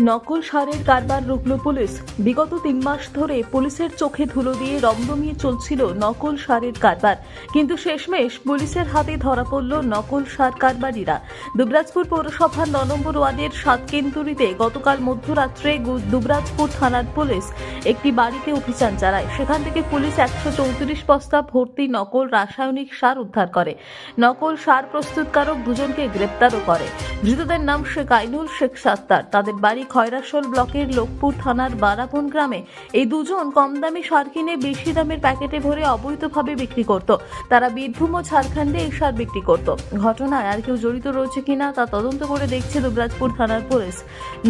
নকল সারের কারবার রুখল পুলিশ। বিগত তিন মাস ধরে পুলিশের চোখে ধুলো দিয়ে রমরমিয়ে চলছিল নকল সারের কারবার। কিন্তু শেষমেশ পুলিশের হাতে ধরা পড়ল নকল সার কারবারিরা। দুবরাজপুর পৌরসভার ন নম্বর ওয়ার্ডের সাতকেন্তুরিতে গতকাল মধ্যরাত্রে দুবরাজপুর থানার পুলিশ একটি বাড়িতে অভিযান চালায়। সেখান থেকে পুলিশ একশো চৌত্রিশ বস্তা ভর্তি নকল রাসায়নিক সার উদ্ধার করে। নকল সার প্রস্তুতকারক দুজনকে গ্রেপ্তারও করে। ধৃতদের নাম শেখ আইনুল শেখ সাত্তার। তাদের বাড়ি খয়রাসোল ব্লকের লোকপুর থানার বারাবন গ্রামে এই দুজন কম দামে সার কিনে বেশি দামের প্যাকেটে ভরে অবৈধভাবে বিক্রি করত। তারা বীরভূম ও ঝাড়খণ্ডে এই সার বিক্রি করত। ঘটনায় আর কেউ জড়িত রয়েছে কিনা তা তদন্ত করে দেখছে দুবরাজপুর থানার পুলিশ।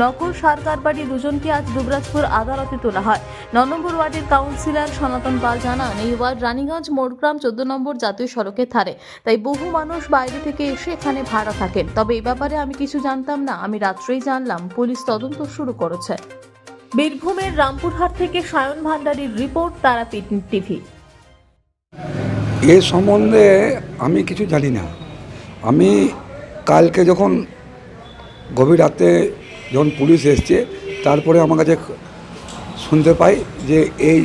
নকল সার কারবারি দুজনকে আজ দুবরাজপুর আদালতে তোলা হয়। ন নম্বর ওয়ার্ডের কাউন্সিলর সনাতন পাল জানান, এই ওয়ার্ড রানীগঞ্জ মোড়গ্রাম চোদ্দ নম্বর জাতীয় সড়কের ধারে। তাই বহু মানুষ বাইরে থেকে এসে এখানে ভাড়া থাকেন। তবে এ ব্যাপারে আমি কিছু জানতাম না, আমি রাত্রেই জানলাম, পুলিশ তদন্ত শুরু করেছে। বীরভূমের রামপুরহাট থেকে সায়ন ভান্ডারীর রিপোর্ট তারাপীঠ টিভি এ সম্বন্ধে আমি কিছু জানি না। আমি কালকে যখন গভীর রাতে যখন পুলিশ এসছে, তারপরে আমার কাছে শুনতে পাই যে এই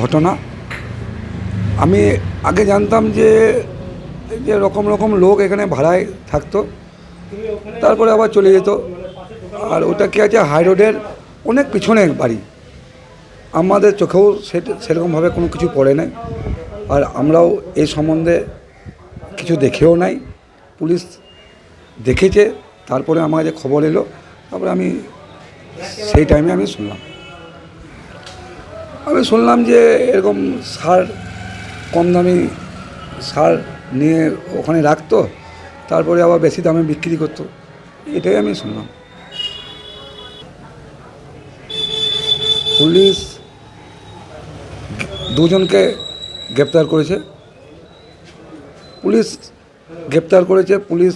ঘটনা। আমি আগে জানতাম যে যে রকম রকম লোক এখানে ভাড়ায় থাকতো, তারপরে আবার চলে যেত। আর ওটা কি আছে? হাই রোডের অনেক পিছনে বাড়ি। আমাদের চোখেও সেরকমভাবে কোনো কিছু পড়ে নাই। আর আমরাও এই সম্বন্ধে কিছু দেখেও নাই। পুলিশ দেখেছে, তারপরে আমার কাছে খবর এলো, তারপরে আমি সেই টাইমে আমি শুনলাম। আমি শুনলাম যে এরকম সার কম দামি সার নিয়ে ওখানে রাখতো, তারপরে আবার বেশি দামে বিক্রি করতো। এটাই আমি শুনলাম। পুলিশ দুজনকে গ্রেপ্তার করেছে। পুলিশ গ্রেপ্তার করেছে, পুলিশ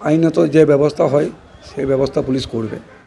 আইনত যে ব্যবস্থা হয় সেই ব্যবস্থা পুলিশ করবে।